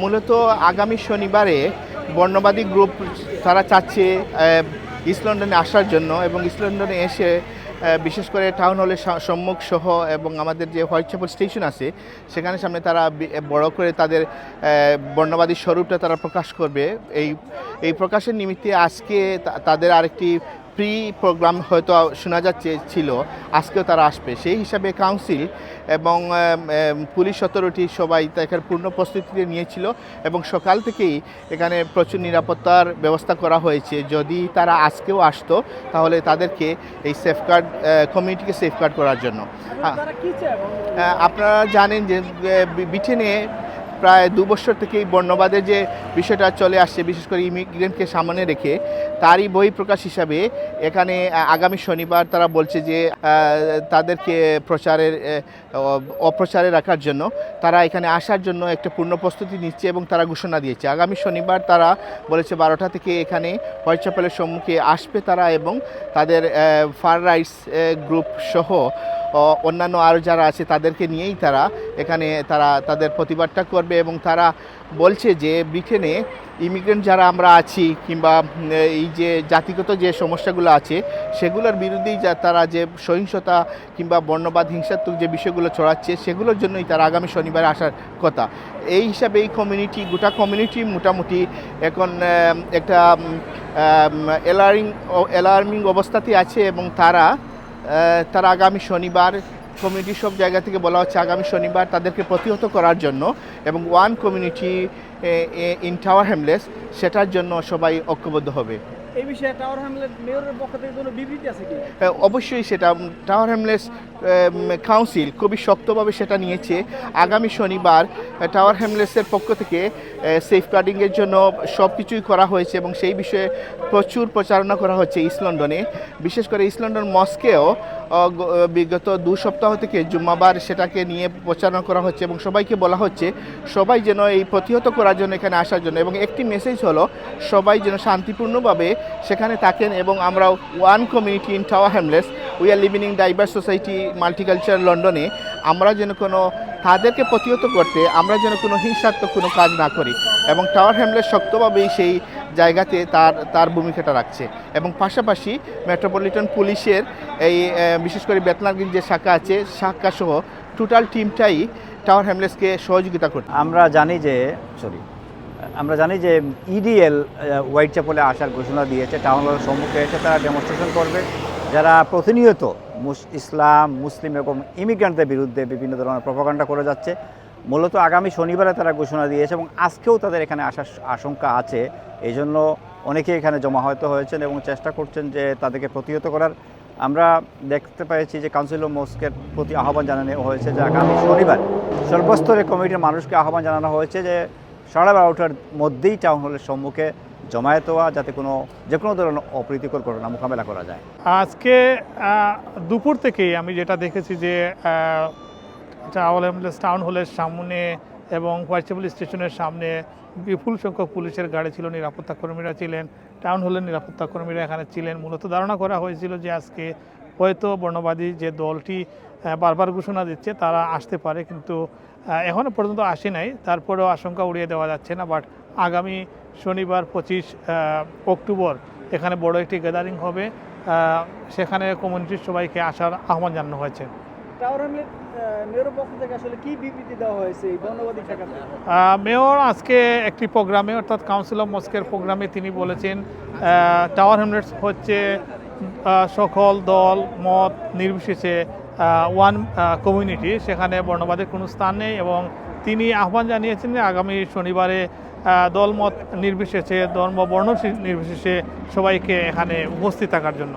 মূলত আগামী শনিবারে বর্ণবাদী গ্রুপ তারা চাচ্ছে ইস্ট লন্ডনে আসার জন্য এবং ইস্ট লন্ডনে এসে বিশেষ করে টাউন হলের সম্মুখ সহ এবং আমাদের যে হোয়াইট চ্যাপেল স্টেশন আছে, সেখানে সামনে তারা বড় করে তাদের বর্ণবাদী স্বরূপটা তারা প্রকাশ করবে। এই এই প্রকাশের নিমিত্তে আজকে তাদের আরেকটি প্রি প্রোগ্রাম হয়তো শোনা যাচ্ছে ছিল। আজকেও তারা আসবে। সেই হিসাবে কাউন্সিল এবং পুলিশ অথরিটি সবাই তাদের পূর্ণ প্রস্তুতি নিয়েছিল এবং সকাল থেকেই এখানে প্রচুর নিরাপত্তার ব্যবস্থা করা হয়েছে। যদি তারা আজকেও আসতো তাহলে তাদেরকে এই সেফগার্ড কমিউনিটিকে সেফগার্ড করার জন্য। আপনারা জানেন যে ব্রিটেনে প্রায় দু বছর থেকেই বর্ণবাদের যে বিষয়টা চলে আসছে, বিশেষ করে ইমিগ্রেন্টকে সামনে রেখে, তারই বহিঃপ্রকাশ হিসাবে এখানে আগামী শনিবার তারা বলছে যে তাদেরকে প্রচারের অপ্রচারে রাখার জন্য তারা এখানে আসার জন্য একটা পূর্ণ প্রস্তুতি নিচ্ছে এবং তারা ঘোষণা দিয়েছে। আগামী শনিবার তারা বলেছে বারোটা থেকে এখানে হোয়াইট চ্যাপেলের সম্মুখে আসবে তারা এবং তাদের ফার রাইটস গ্রুপ সহ অন্যান্য আরও যারা আছে তাদেরকে নিয়েই তারা এখানে তারা তাদের প্রতিবাদটা করবে এবং তারা বলছে যে ব্রিটেনে ইমিগ্রেন্ট যারা আমরা আছি কিংবা এই যে জাতিগত যে সমস্যাগুলো আছে, সেগুলোর বিরুদ্ধেই যা তারা যে সহিংসতা কিংবা বর্ণবাদ, হিংসাত্মক যে বিষয়গুলো ছড়াচ্ছে, সেগুলোর জন্যই তারা আগামী শনিবারে আসার কথা। এই হিসাবে এই কমিউনিটি গোটা কমিউনিটি মোটামুটি এখন একটা অ্যালার্মিং অ্যালার্মিং অবস্থাতে আছে এবং তারা তারা আগামী শনিবার কমিউনিটি সব জায়গা থেকে বলা হচ্ছে আগামী শনিবার তাদেরকে প্রতিহত করার জন্য এবং one community in tower hamlets সেটার জন্য সবাই ঐক্যবদ্ধ হবে। এই বিষয়ে টাওয়ার হ্যামলেট মেয়রের পক্ষ থেকে কোনো বিবৃতি আছে কি? অবশ্যই সেটা টাওয়ার হ্যামলেস কাউন্সিল খুবই শক্তভাবে সেটা নিয়েছে। আগামী শনিবার টাওয়ার হ্যামলেসের পক্ষ থেকে সেফগার্ডিংয়ের জন্য সব কিছুই করা হয়েছে এবং সেই বিষয়ে প্রচুর প্রচারণা করা হচ্ছে ইস্ট লন্ডনে বিশেষ করে ইস্ট লন্ডন মস্কেও বিগত দু সপ্তাহ থেকে জুম্মাবার সেটাকে নিয়ে প্রচারণা করা হচ্ছে এবং সবাইকে বলা হচ্ছে, সবাই যেন এই প্রতিহত করার জন্য এখানে আসার জন্য। এবং একটি মেসেজ হলো, সবাই যেন শান্তিপূর্ণভাবে সেখানে থাকেন এবং আমরা one community in tower hamlets we are living in diverse society multicultural লন্ডনে আমরা যেন কোনো তাদেরকে প্রতিহত করতে, আমরা যেন কোনো হিংসাত্মক কোনো কাজ না করি এবং টাওয়ার হ্যামলেস শক্তভাবেই সেই জায়গাতে তার তার ভূমিকাটা রাখছে এবং পাশাপাশি মেট্রোপলিটন পুলিশের এই বিশেষ করে বেতনাগির যে শাখা আছে শাখা সহ টোটাল টিমটাই টাওয়ার হ্যামলেসকে সহযোগিতা করছে। আমরা জানি যে সরি আমরা জানি যে ইডিএল হোয়াইট চ্যাপলে আসার ঘোষণা দিয়েছে টাউন হলের সম্মুখে এসে তারা ডেমনস্ট্রেশন করবে। যারা প্রতিনিয়ত ইসলাম, মুসলিম এবং ইমিগ্রান্টদের বিরুদ্ধে বিভিন্ন ধরনের প্রপাগান্ডা করে যাচ্ছে, মূলত আগামী শনিবারে তারা ঘোষণা দিয়েছে এবং আজকেও তাদের এখানে আসার আশঙ্কা আছে। এই জন্য অনেকে এখানে জমা হয়তো হয়েছেন এবং চেষ্টা করছেন যে তাদেরকে প্রতিহত করার। আমরা দেখতে পেয়েছি যে কাউন্সিল অফ মস্কের প্রতি আহ্বান জানানো হয়েছে যে আগামী শনিবার সর্বস্তরের কমিটির মানুষকে আহ্বান জানানো হয়েছে যে সাড়ে বারোটার মধ্যেই টাউন হলের সম্মুখে জমায়েত হওয়া, যাতে কোনো যে কোনো ধরনের অপ্রীতিকর ঘটনা মোকাবেলা করা যায়। আজকে দুপুর থেকেই আমি যেটা দেখেছি যে টাউন টাউন হলের সামনে এবং হোয়াইটচেপল স্টেশনের সামনে বিপুল সংখ্যক পুলিশের গাড়ি ছিল, নিরাপত্তা কর্মীরা ছিলেন। টাউন হলের নিরাপত্তা কর্মীরা এখানে ছিলেন। মূলত ধারণা করা হয়েছিল যে আজকে হয়তো বর্ণবাদী যে দলটি বারবার ঘোষণা দিচ্ছে তারা আসতে পারে কিন্তু এখনও পর্যন্ত আসে নাই। তারপরেও আশঙ্কা উড়িয়ে দেওয়া যাচ্ছে না বাট আগামী শনিবার পঁচিশ অক্টোবর এখানে বড় একটি গ্যাদারিং হবে। সেখানে কমিউনিটির সবাইকে আসার আহ্বান জানানো হয়েছে। মেয়র আজকে একটি প্রোগ্রামে অর্থাৎ কাউন্সিল অফ মস্কের প্রোগ্রামে তিনি বলেছেন টাওয়ার হ্যামলেটস হচ্ছে সকল দল মত নির্বিশেষে ওয়ান কমিউনিটি সেখানে বর্ণবাদের কোনো স্থান নেই এবং তিনি আহ্বান জানিয়েছেন যে আগামী শনিবারে দলমত নির্বিশেষে ধর্ম বর্ণ নির্বিশেষে সবাইকে এখানে উপস্থিত থাকার জন্য।